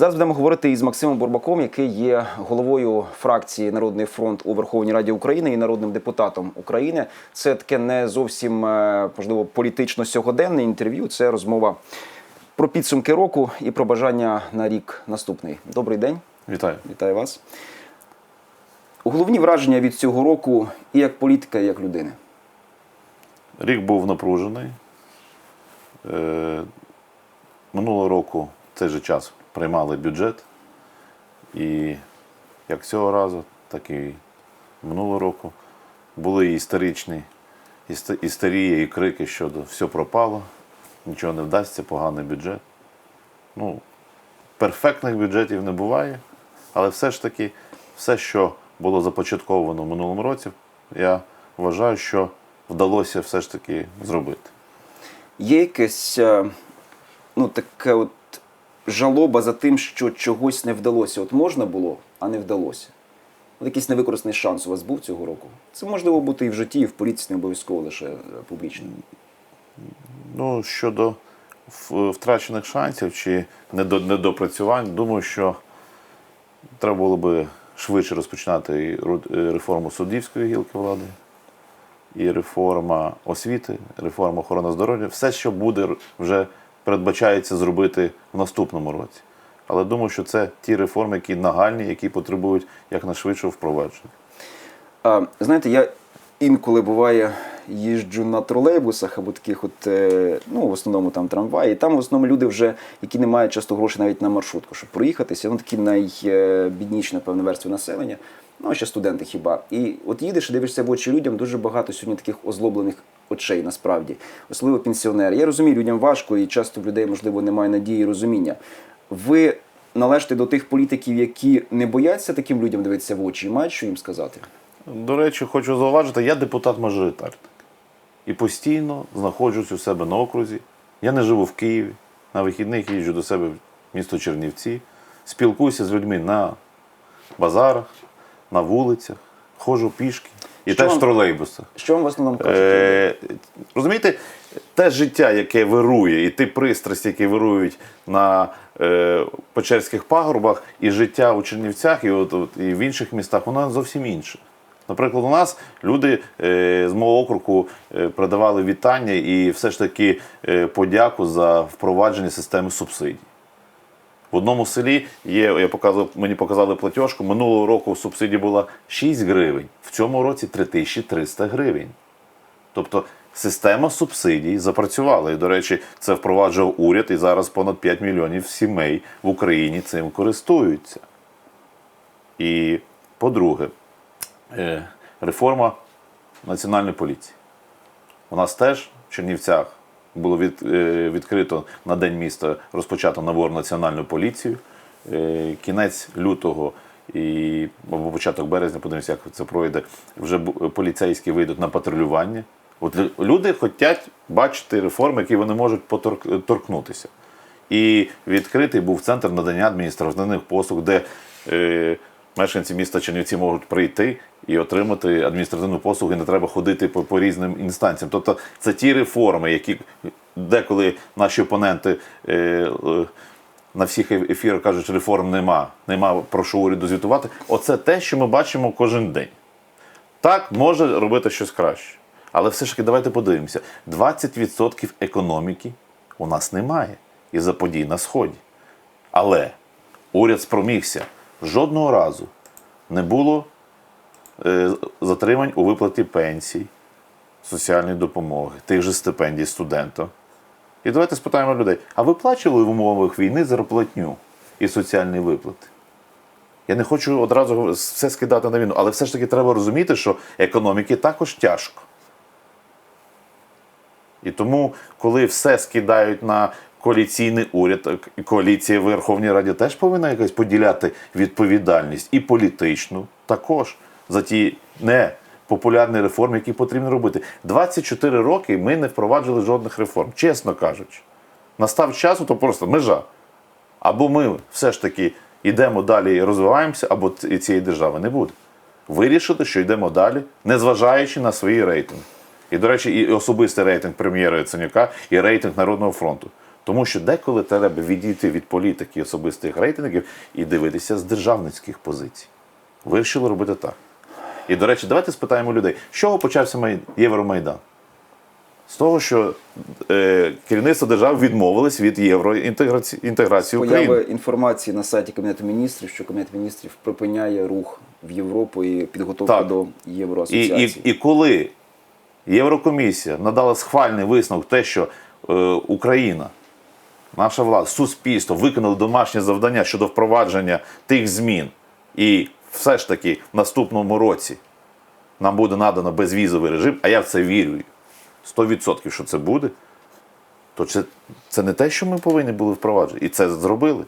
Зараз будемо говорити із Максимом Бурбаком, який є головою фракції Народний фронт у Верховній Раді України і народним депутатом України. Це таке не зовсім е, можливо політично сьогоденне інтерв'ю. Це розмова про підсумки року і про бажання на рік наступний. Добрий день, Вітаю. вітаю вас. Головні враження від цього року і як політика, і як людини. Рік був напружений. Е, минулого року в цей же час приймали бюджет. І як цього разу, так і минулого року були історичні іст- істерії і крики щодо все пропало, нічого не вдасться, поганий бюджет. Ну, перфектних бюджетів не буває, але все ж таки, все, що було започатковано в минулому році, я вважаю, що вдалося все ж таки зробити. Є якесь е, ну, таке от жалоба за тим, що чогось не вдалося. От можна було, а не вдалося. От якийсь невикористаний шанс у вас був цього року. Це можливо бути і в житті, і в політиці, не обов'язково лише публічно. Ну, щодо втрачених шансів чи недопрацювань, думаю, що треба було би швидше розпочинати е, реформу суддівської гілки влади, і реформа освіти, реформа охорони здоров'я. Все, що буде, вже передбачається зробити в наступному році. Але думаю, що це ті реформи, які нагальні, які потребують якнайшвидшого впровадження. А, знаєте, я інколи буває їжджу на тролейбусах або таких, от, е, ну, в основному там трамваї. І там в основному люди вже, які не мають часто грошей навіть на маршрутку, щоб проїхатися. Ну, такі найбідніші, напевно, верстви населення. Ну, а ще студенти хіба. І от їдеш і дивишся в очі людям, дуже багато сьогодні таких озлоблених очей, насправді, особливо пенсіонери. Я розумію, людям важко, і часто в людей, можливо, немає надії і розуміння. Ви належите до тих політиків, які не бояться таким людям дивитися в очі і мають що їм сказати? До речі, хочу зауважити, я депутат-мажоритарник. І постійно знаходжусь у себе на окрузі. Я не живу в Києві. На вихідних їжджу до себе в місто Чернівці, спілкуюся з людьми на базарах, на вулицях, ходжу пішки і Що теж вам- в тролейбусах. Що вам в основному кажуть? Е, розумієте, те життя, яке вирує, і ті пристрасті, які вирують на е, Печерських пагорбах, і життя у Чернівцях, і, от, от, і в інших містах, воно зовсім інше. Наприклад, у нас люди е, з мого округу е, передавали вітання і все ж таки е, подяку за впровадження системи субсидій. В одному селі є, я показував, мені показали платіжку, минулого року субсидія була 6 гривень, в цьому році 3300 гривень. Тобто система субсидій запрацювала. І, до речі, це впроваджував уряд, і зараз понад 5 мільйонів сімей в Україні цим користуються. І, по-друге, е, реформа національної поліції. У нас теж в Чернівцях було від, е, відкрито на День міста розпочато набор національну поліцію. Е, Кінець лютого і або початок березня, подивимося, як це пройде. Вже поліцейські вийдуть на патрулювання. От люди хочуть бачити реформи, які вони можуть торкнутися. І відкритий був центр надання адміністративних послуг, де е, мешканці міста Чернівці можуть прийти і отримати адміністративну послугу, і не треба ходити по, по різним інстанціям. Тобто це ті реформи, які деколи наші опоненти е, е, на всіх ефірах кажуть, що реформ нема, нема про що уряду звітувати. Оце те, що ми бачимо кожен день. Так, може робити щось краще. Але все ж таки давайте подивимося: 20% економіки у нас немає із-за подій на Сході. Але уряд спромігся. Жодного разу не було затримань у виплаті пенсій, соціальної допомоги, тих же стипендій студентам. І давайте спитаємо людей: а ви плачили в умовах війни зарплатню і соціальні виплати? Я не хочу одразу все скидати на війну, але все ж таки треба розуміти, що економіки також тяжко. І тому, коли все скидають на коаліційний уряд, так коаліція в Верховній Раді теж повинна якось поділяти відповідальність і політичну також за ті непопулярні реформи, які потрібно робити. 24 роки ми не впроваджували жодних реформ, чесно кажучи. Настав час, то просто межа. Або ми все ж таки йдемо далі і розвиваємося, або цієї держави не буде. Вирішити, що йдемо далі, незважаючи на свої рейтинги. І, до речі, і особистий рейтинг прем'єра Яценюка, і рейтинг Народного фронту. Тому що деколи треба відійти від політики особистих рейтингів і дивитися з державницьких позицій. Вирішили робити так. І, до речі, давайте спитаємо людей, з чого почався Євромайдан? З того, що е, керівництво держав відмовилось від євроінтеграції інтеграції України. Появи інформації на сайті Кабінету міністрів, що Кабінет міністрів припиняє рух в Європу і підготовку Так. до І, Євроасоціації. і, і коли Єврокомісія надала схвальний висновок, те, що е, Україна, наша влада, суспільство виконали домашнє завдання щодо впровадження тих змін, і все ж таки в наступному році нам буде надано безвізовий режим, а я в це вірю 100%, що це буде, то це, це не те, що ми повинні були впроваджувати. І це зробили.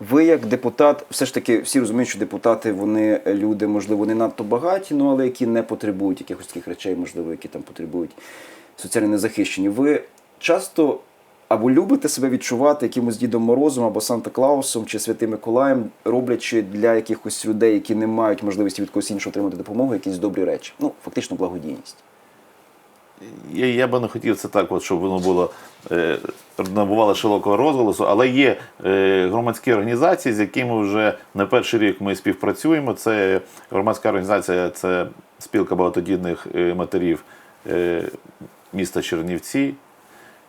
Ви як депутат, все ж таки всі розуміють, що депутати вони люди, можливо, не надто багаті, ну але які не потребують якихось таких речей, можливо, які там потребують соціально незахищені. Ви часто або любите себе відчувати якимось Дідом Морозом або Санта-Клаусом чи Святим Миколаєм, роблячи для якихось людей, які не мають можливості від когось іншого отримати допомогу, якісь добрі речі. Ну, фактично благодійність. Я, я би не хотів це так, от, щоб воно було е, набувало широкого розголосу, але є е, громадські організації, з якими вже не перший рік ми співпрацюємо. Це громадська організація, це спілка багатодітних е, матерів е, міста Чернівці.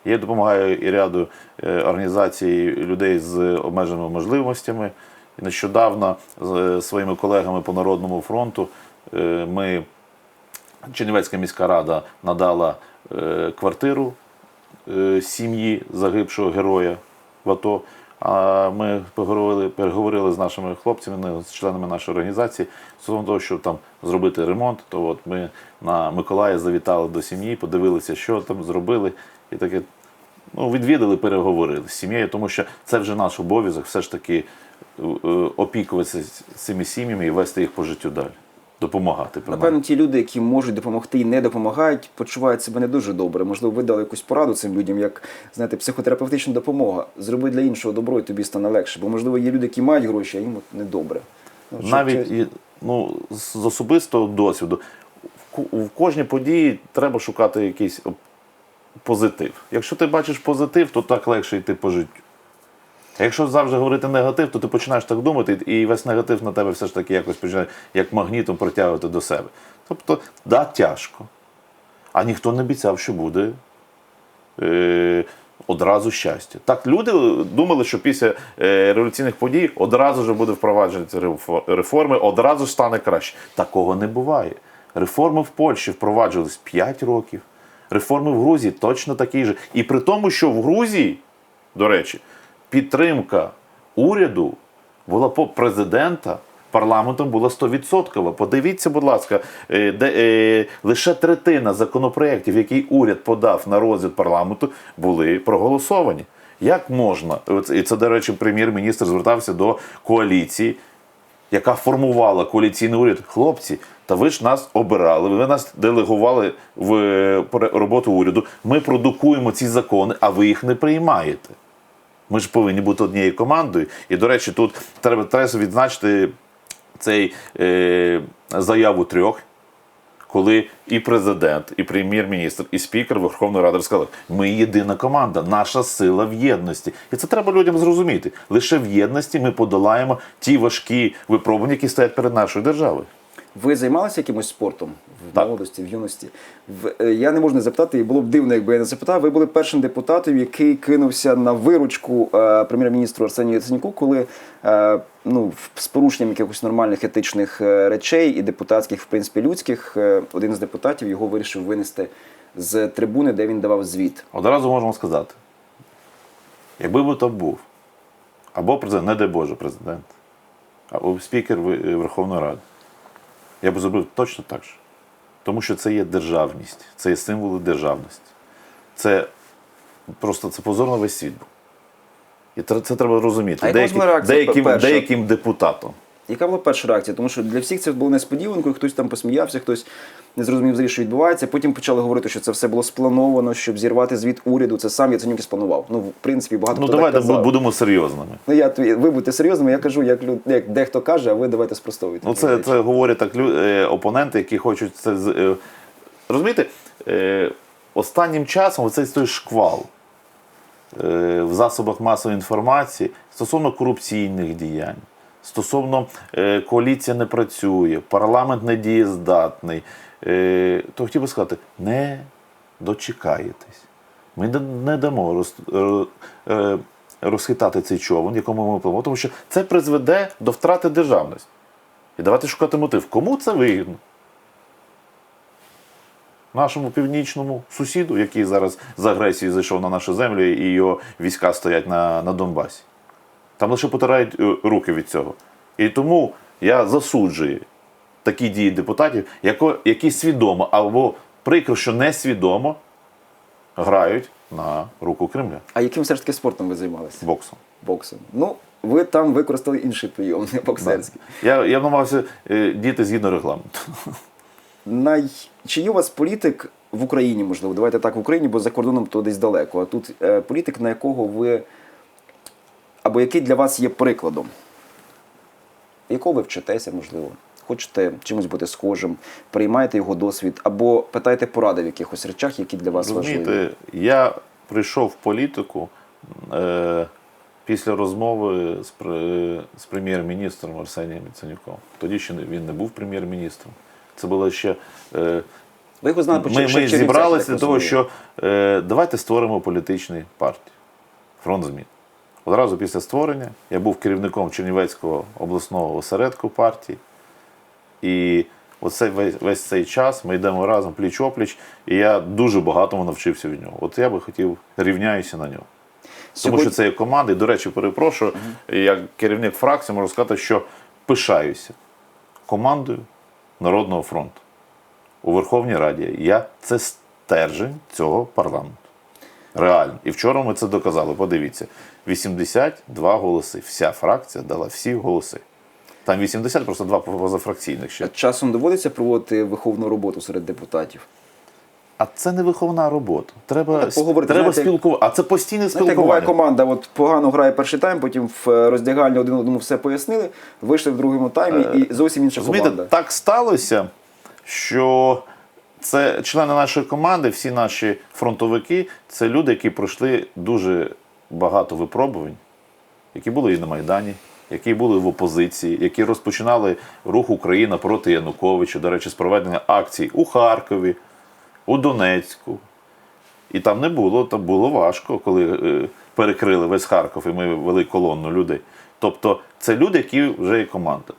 Я допомагаю і ряду е, організацій людей з обмеженими можливостями. Нещодавно з е, своїми колегами по Народному фронту е, ми Чернівецька міська рада надала квартиру сім'ї загибшого героя в АТО. А ми поговорили, переговорили з нашими хлопцями, ну, з членами нашої організації стосовно того, щоб там зробити ремонт. То от ми на Миколая завітали до сім'ї, подивилися, що там зробили, і таке ну, відвідали, переговорили з сім'єю, тому що це вже наш обов'язок, все ж таки е, опікуватися цими сім'ями і вести їх по життю далі, допомагати. Напевно, ті люди, які можуть допомогти і не допомагають, почувають себе не дуже добре. Можливо, ви дали якусь пораду цим людям, як знаєте, психотерапевтична допомога. Зроби для іншого добро, і тобі стане легше. Бо можливо є люди, які мають гроші, а їм от недобре. Ну, Навіть і, ну, з особистого досвіду, в кожній події треба шукати якийсь позитив. Якщо ти бачиш позитив, то так легше йти по життю. А якщо завжди говорити негатив, то ти починаєш так думати, і весь негатив на тебе все ж таки якось починає як магнітом притягувати до себе. Тобто, да, тяжко. А ніхто не обіцяв, що буде е, одразу щастя. Так, люди думали, що після е, революційних подій одразу ж буде впроваджені ці рефо- реформи, одразу ж стане краще. Такого не буває. Реформи в Польщі впроваджувались 5 років. Реформи в Грузії точно такі ж. І при тому, що в Грузії, до речі, підтримка уряду була по президента. Парламентом була 100%. Подивіться, будь ласка, е, де е, лише третина законопроєктів, які уряд подав на розгляд парламенту, були проголосовані. Як можна? І це, до речі, прем'єр-міністр звертався до коаліції, яка формувала коаліційний уряд. Хлопці, та ви ж нас обирали, ви нас делегували в е, роботу уряду. Ми продукуємо ці закони, а ви їх не приймаєте. Ми ж повинні бути однією командою. І, до речі, тут треба, треба відзначити цей е, заяву трьох, коли і президент, і прем'єр-міністр, і спікер Верховної Ради сказали, ми єдина команда, наша сила в єдності. І це треба людям зрозуміти. Лише в єдності ми подолаємо ті важкі випробування, які стоять перед нашою державою. Ви займалися якимось спортом в Так. молодості, в юності? В, е, я не можу не запитати, і було б дивно, якби я не запитав. Ви були першим депутатом, який кинувся на виручку е, прем'єр-міністру Арсенію Яценюку, коли е, ну, з порушенням якихось нормальних етичних е, речей і депутатських, в принципі, людських, е, один з депутатів його вирішив винести з трибуни, де він давав звіт. Одразу можемо сказати, якби би то був, або президент, не дай Боже, президент, або спікер Верховної Ради, я б зробив точно так же. Тому що це є державність, це є символи державності. Це просто це позор на весь світ був. І це треба розуміти. А Деяким, деяким, деяким депутатам. Яка була перша реакція? Тому що для всіх це було несподіванкою, хтось там посміявся, хтось не зрозумів, взагалі, що відбувається. Потім почали говорити, що це все було сплановано, щоб зірвати звіт уряду. Це сам Яценюк і спланував. Ну, в принципі, багато Ну хто давайте так казав. будемо серйозними. Ну, я ви будьте серйозними, я кажу, як, люд- як дехто каже, а ви давайте спростовуйте. Ну, це, це говорять так е, опоненти, які хочуть це. е, Розумієте, е, останнім часом оцей той шквал в засобах масової інформації стосовно корупційних діянь, стосовно е, коаліція не працює, парламент не дієздатний, е, то хотів би сказати, не дочекаєтесь. Ми не, дамо роз, е, розхитати цей човен, якому ми пливемо, тому що це призведе до втрати державності. І давайте шукати мотив. Кому це вигідно? Нашому північному сусіду, який зараз з агресією зайшов на нашу землю, і його війська стоять на, на Донбасі. Там лише потирають е, руки від цього. І тому я засуджую такі дії депутатів, які свідомо або прикро, що несвідомо грають на руку Кремля А яким все ж таки спортом ви займалися? боксом. Боксом. Ну, ви там використали інший прийом, не боксерський. Я, я намагався е, діяти згідно регламенту. Най... Чи є у вас політик в Україні, можливо, давайте так в Україні, бо за кордоном то десь далеко. А тут е, політик, на якого ви. Або який для вас є прикладом, якого ви вчитеся, можливо. Хочете чимось бути схожим, приймаєте його досвід, або питаєте поради в якихось речах, які для вас важливі. Розумієте, я прийшов в політику е, після розмови з, з прем'єр-міністром Арсенієм Яценюком. Тоді ще він не був прем'єр-міністром. Це було ще. Е, Ви його знали ми, ми зібралися для того, що е, давайте створимо політичну партію. Фронт змін. Одразу після створення я був керівником Чернівецького обласного осередку партії. І оце весь, весь цей час ми йдемо разом пліч-опліч, і я дуже багатому навчився від нього. От я би хотів рівняюся на нього. Тому що це є команда, і, до речі, перепрошую, як керівник фракції можу сказати, що пишаюся командою Народного фронту у Верховній Раді. Я це стержень цього парламенту. Реально. І вчора ми це доказали. Подивіться: 82 голоси. Вся фракція дала всі голоси. Там 80, просто два позафракційних ще. А Часом доводиться проводити виховну роботу серед депутатів. А це не виховна робота. Треба, Ну, поговорити, треба спілкувати. А це постійне Знаєте, як буває команда, от погано грає перший тайм, потім в е, роздягальні один одному все пояснили, вийшли в другому таймі і зовсім інша Розумієте, команда. так сталося, що це члени нашої команди, всі наші фронтовики, це люди, які пройшли дуже багато випробувань, які були і на Майдані, які були в опозиції, які розпочинали рух Україна проти Януковича, до речі, з проведення акцій у Харкові, у Донецьку. І там не було, там було важко, коли е, перекрили весь Харків, і ми вели колонну людей. Тобто це люди, які вже є команда.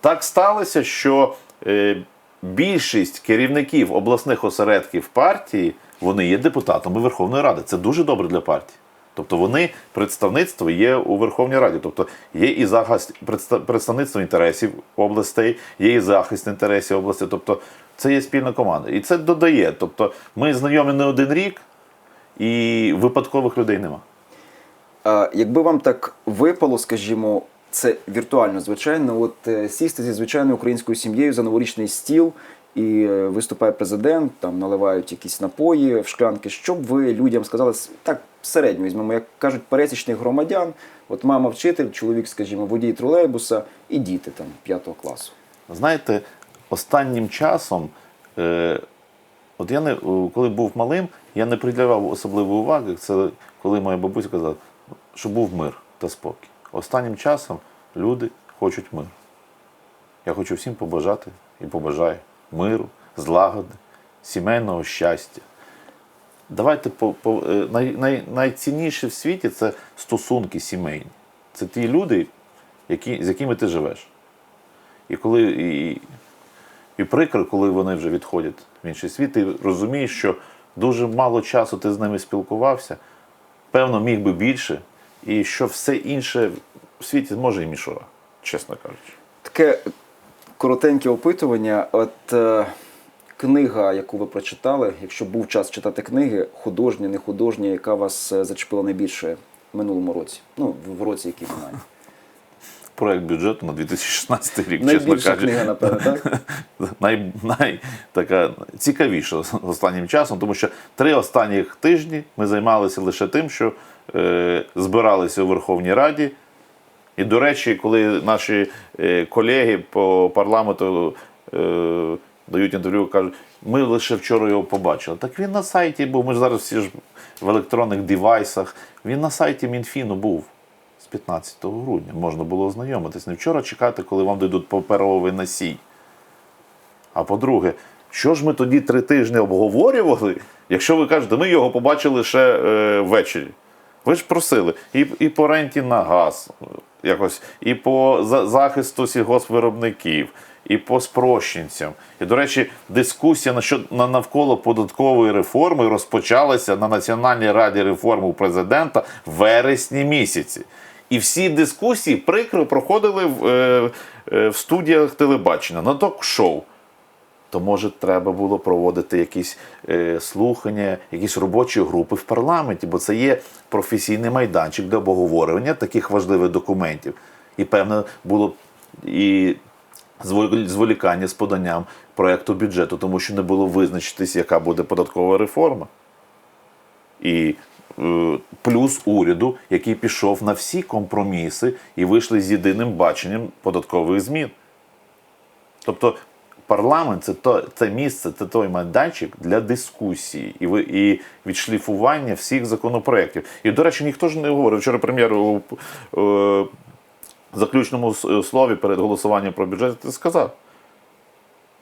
Так сталося, що е, більшість керівників обласних осередків партії вони є депутатами Верховної Ради. Це дуже добре для партії. Тобто вони представництво є у Верховній Раді. Тобто є і захист представ- представництво інтересів областей, є і захист інтересів областей. Тобто це є спільна команда. І це додає. Тобто ми знайомі не один рік, і випадкових людей нема. Якби вам так випало, скажімо, це віртуально, звичайно, от е, сісти зі звичайною українською сім'єю за новорічний стіл. І е, виступає президент, там наливають якісь напої в шклянки. Що б ви людям сказали так середньо візьмемо, як кажуть, пересічних громадян, от мама вчитель, чоловік, скажімо, водій тролейбуса і діти там п'ятого класу. Знаєте, останнім часом, е, от я не, коли був малим, я не приділяв особливої уваги. Це коли моя бабуся казала, що був мир та спокій. Останнім часом люди хочуть миру. Я хочу всім побажати і побажаю миру, злагоди, сімейного щастя. Давайте по, по, е, най, най, найцінніше в світі це стосунки сімейні. Це ті люди, які, з якими ти живеш. І коли і, і прикро, коли вони вже відходять в інший світ, ти розумієш, що дуже мало часу ти з ними спілкувався, певно, міг би більше, і що все інше в світі може і мішура, чесно кажучи. Таке коротеньке опитування. От е, книга, яку ви прочитали, якщо був час читати книги, художня, не художня, яка вас е, зачепила найбільше в минулому році? Ну, в році, який минає. Проект бюджету на 2016 рік, чесно Найбільша кажучи. книга, напевно, так? най, най, така цікавіша останнім часом, тому що три останніх тижні ми займалися лише тим, що збиралися у Верховній Раді. І, до речі, коли наші е, колеги по парламенту е, дають інтерв'ю, кажуть, ми лише вчора його побачили. Так він на сайті був. Ми ж зараз всі ж в електронних девайсах. Він на сайті Мінфіну був з 15 грудня. Можна було ознайомитись. Не вчора чекати, коли вам дадуть паперовий носій. А по-друге, що ж ми тоді три тижні обговорювали, якщо ви кажете, ми його побачили ще е, ввечері. Ви ж просили і, і по ренті на газ, якось, і по захисту сільгоспвиробників, і по спрощенцям. І, до речі, дискусія на, що, на, навколо податкової реформи розпочалася на Національній раді реформ президента в вересні місяці. І всі дискусії прикро проходили в, е, е, в студіях телебачення на ток-шоу то може треба було проводити якісь е, слухання, якісь робочі групи в парламенті, бо це є професійний майданчик для обговорювання таких важливих документів. І певно було і зволікання з поданням проекту бюджету, тому що не було визначитись, яка буде податкова реформа. І е, плюс уряду, який пішов на всі компроміси і вийшли з єдиним баченням податкових змін. Тобто парламент це то це місце, це той майданчик для дискусії і ви і відшліфування всіх законопроєктів. І, до речі, ніхто ж не говорив. Вчора прем'єр у е, заключному слові перед голосуванням про бюджет ти сказав: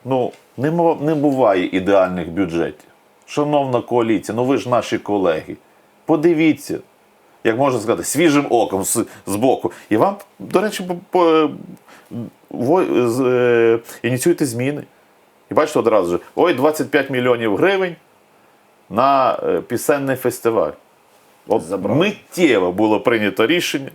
ну, не, не буває ідеальних бюджетів. Шановна коаліція, ну ви ж наші колеги. Подивіться, як можна сказати, свіжим оком з, з боку. І вам, до речі, по, по, ініціюйте зміни. І бачите одразу же, ой, 25 мільйонів гривень на е, пісенний фестиваль. От Забрали. миттєво було прийнято рішення.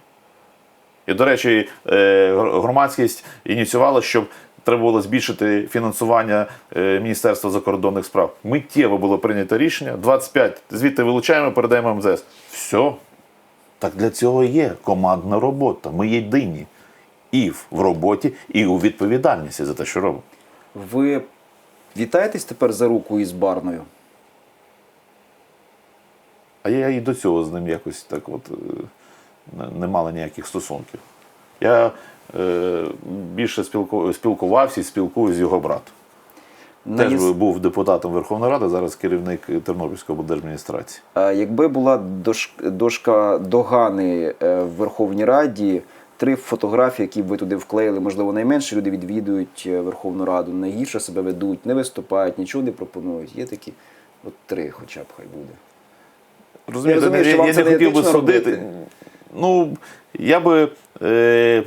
І, до речі, е, громадськість ініціювала, щоб треба було збільшити фінансування е, Міністерства закордонних справ. Миттєво було прийнято рішення. 25 звідти вилучаємо, передаємо МЗС. Все. Так для цього є командна робота. Ми єдині і в роботі, і у відповідальності за те, що робимо. Ви вітаєтесь тепер за руку із Барною? А я і до цього з ним якось так от е, не- мала ніяких стосунків. Я е, більше спілку, спілкувався і спілкуюся з його братом. Теж єс- був депутатом Верховної Ради, зараз керівник Тернопільської облдержадміністрації. А Якби була дош- дошка догани е, в Верховній Раді, три фотографії, які б ви туди вклеїли, можливо, найменше люди відвідують е, Верховну Раду, найгірше себе ведуть, не виступають, нічого не пропонують. Є такі, от три, хоча б хай буде. Розумієте, розумію, я, що вам я це не хотів би судити. робити. Ну, я би е,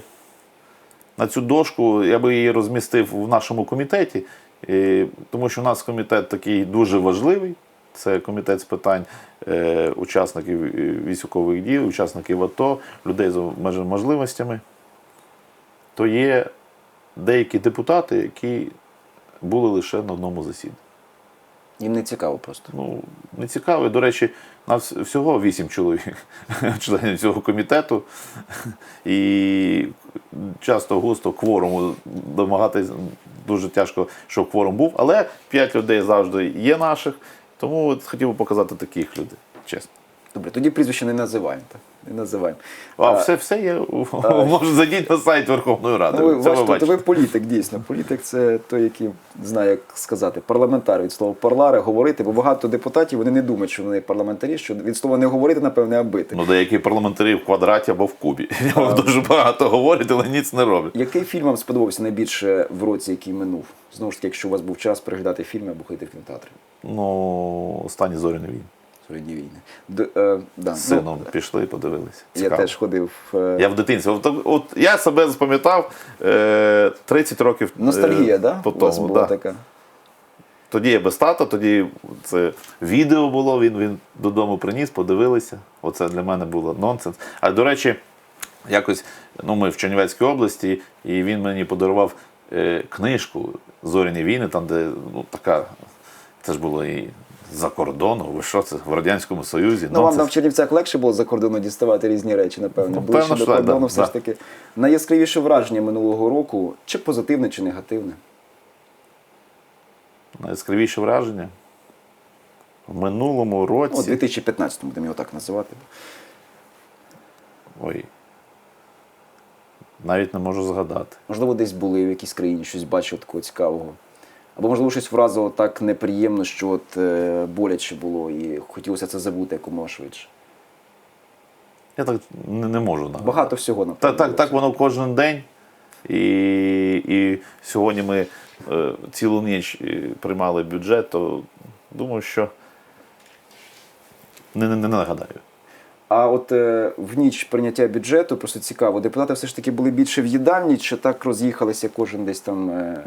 на цю дошку я би її розмістив в нашому комітеті, е, тому що у нас комітет такий дуже важливий. Це комітет з питань учасників е, військових дій, учасників АТО, людей з обмеженими можливостями. То є деякі депутати, які були лише на одному засіданні. Їм не цікаво просто. Ну, не цікаво. До речі, нас всього вісім чоловік, членів цього комітету. І часто густо кворуму домагатись дуже тяжко, щоб кворум був. Але п'ять людей завжди є наших. Тому от хотів би показати таких людей, чесно. Добре, тоді прізвище не називаємо. Так? Не називаємо. А, все, все є. Може, зайдіть на сайт Верховної Ради. Ну, ви, Це ви то ви політик, дійсно. Політик це той, який знає, як сказати, парламентар від слова парлари, говорити, бо багато депутатів вони не думають, що вони парламентарі, що від слова не говорити, напевне, а бити. Ну, деякі парламентарі в квадраті або в кубі. Дуже багато говорять, але ніц не роблять. Який фільм вам сподобався найбільше в році, який минув? Знову ж таки, якщо у вас був час переглядати фільми або ходити в кінотеатри. Ну, останні зоряні війни. Зоряні війни. Д, е, да, З ну, сином пішли, подивилися. я теж ходив. е, Я в дитинстві. От, от я себе запам'ятав е, 30 років е, Ностальгія, да? по У вас була Да. така. Тоді я без тата, тоді це відео було, він, він додому приніс, подивилися. Оце для мене було нонсенс. А до речі, якось ну, ми в Чернівецькій області, і він мені подарував е, книжку Зоряні війни, там, де ну, така, це ж було і за кордону, ви що це в Радянському Союзі. Ну, вам нонсенс. там в Чернівцях легше було за кордону діставати різні речі, напевно. Ну, Ближче до кордону да, все ж таки. Найяскравіше враження минулого року, чи позитивне, чи негативне? Найяскравіше враження. В минулому році. Ну, 2015 будемо його так називати. Ой. Навіть не можу згадати. Можливо, десь були в якійсь країні, щось бачив такого цікавого. Або, можливо, щось вразило так неприємно, що от е, боляче було і хотілося це забути якомога швидше. Я так не, не можу нагадати. Багато всього Так, напевно. так, було. так воно кожен день. І, і сьогодні ми е, цілу ніч е, приймали бюджет, то думаю, що не, не, не нагадаю. А от е, в ніч прийняття бюджету просто цікаво. Депутати все ж таки були більше в їдальні, чи так роз'їхалися кожен десь там е,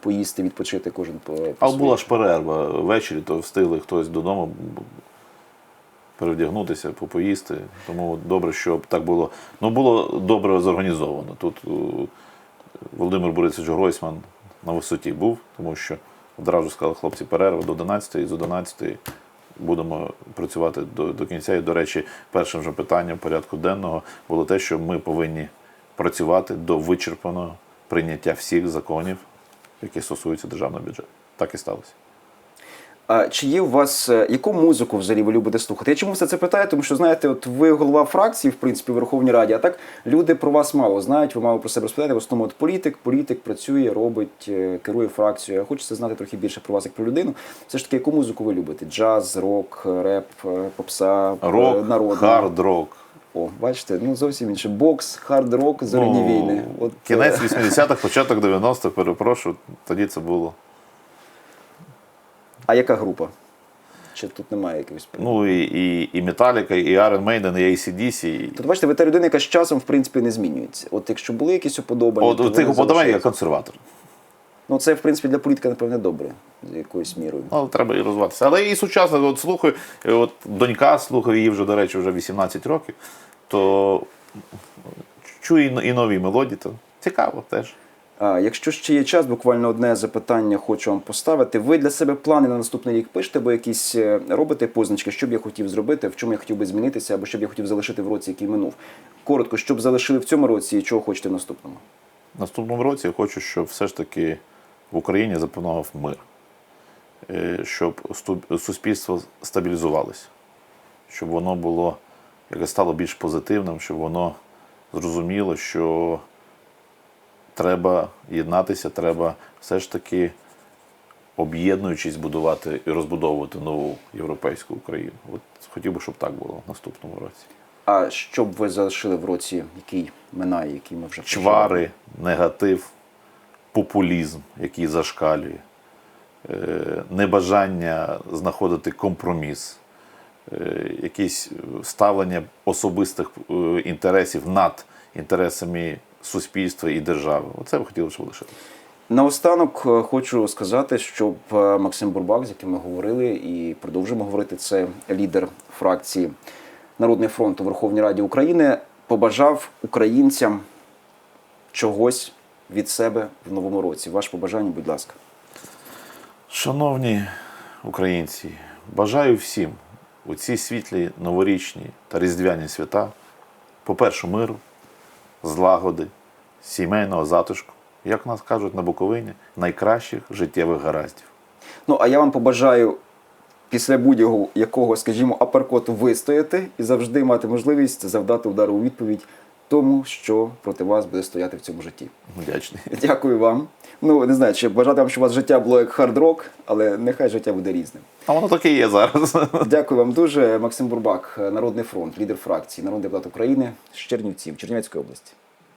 поїсти, відпочити, кожен по, по А своїй? була ж перерва ввечері, то встигли хтось додому перевдягнутися, попоїсти. Тому добре, що так було. Ну, було добре зорганізовано. Тут е, Володимир Борисович Гройсман на висоті був, тому що одразу сказали хлопці перерва до 11 і з 11 будемо працювати до, до кінця. І, до речі, першим же питанням порядку денного було те, що ми повинні працювати до вичерпаного прийняття всіх законів, які стосуються державного бюджету. Так і сталося. А чи є у вас е, яку музику взагалі ви любите слухати? Я чому все це питаю? Тому що знаєте, от ви голова фракції, в принципі, в Верховній Раді, а так люди про вас мало знають, ви мало про себе розповідаєте. В основному от політик, політик працює, робить, е, керує фракцією. А хочеться знати трохи більше про вас як про людину. Все ж таки, яку музику ви любите? Джаз, рок, реп, е, попса, Рок, народна? хард-рок. О, бачите, ну зовсім інше. Бокс, хард-рок, зоряні Ну, війни. От, Кінець 80-х, початок 90-х, перепрошую, тоді це було. А яка група? Чи тут немає якихось Ну і, і, і Metallica, і Iron Maiden, і ACDC. І... Тобто, бачите, ви та людина, яка з часом в принципі не змінюється. От якщо були якісь уподобання, От то тих уподобань я консерватор. Ну це в принципі для політика, напевне, добре, з якоюсь мірою. Ну, треба і розвиватися. Але і сучасно от слухаю, от донька слухає, їй вже, до речі, вже 18 років, то чую і нові мелодії, то цікаво теж. Якщо ще є час, буквально одне запитання хочу вам поставити. Ви для себе плани на наступний рік пишете, або якісь е, робите позначки, що б я хотів зробити, в чому я хотів би змінитися, або що б я хотів залишити в році, який минув. Коротко, що б залишили в цьому році і чого хочете в наступному? В наступному році я хочу, щоб все ж таки в Україні запанував мир, Е, щоб суспільство стабілізувалося, щоб воно було якось стало більш позитивним, щоб воно зрозуміло, що треба єднатися, треба все ж таки об'єднуючись будувати і розбудовувати нову європейську Україну. От хотів би, щоб так було в наступному році. А що б ви залишили в році, який минає, який ми вже чвари, негатив, популізм, який зашкалює, е, небажання знаходити компроміс, е, якісь ставлення особистих е, інтересів над інтересами суспільства і держави. Оце б хотілося щоб лишити. Наостанок е, хочу сказати, щоб е, Максим Бурбак, з яким ми говорили і продовжимо говорити, це лідер фракції Народний фронт у Верховній Раді України, побажав українцям чогось від себе в новому році. Ваше побажання, будь ласка. Шановні українці, бажаю всім у ці світлі новорічні та різдвяні свята, по-перше, миру, злагоди, сімейного затишку, як нас кажуть на Буковині, найкращих життєвих гараздів. Ну а я вам побажаю після будь-якого, якого, скажімо, аперкоту вистояти і завжди мати можливість завдати удару у відповідь тому, що проти вас буде стояти в цьому житті. Вдячний. Дякую вам. Ну не знаю, чи бажати вам, щоб у вас життя було як хард-рок, але нехай життя буде різним. А воно таке є зараз. Дякую вам дуже. Максим Бурбак, Народний фронт, лідер фракції, народний депутат України з Чернівців, Чернівецької області.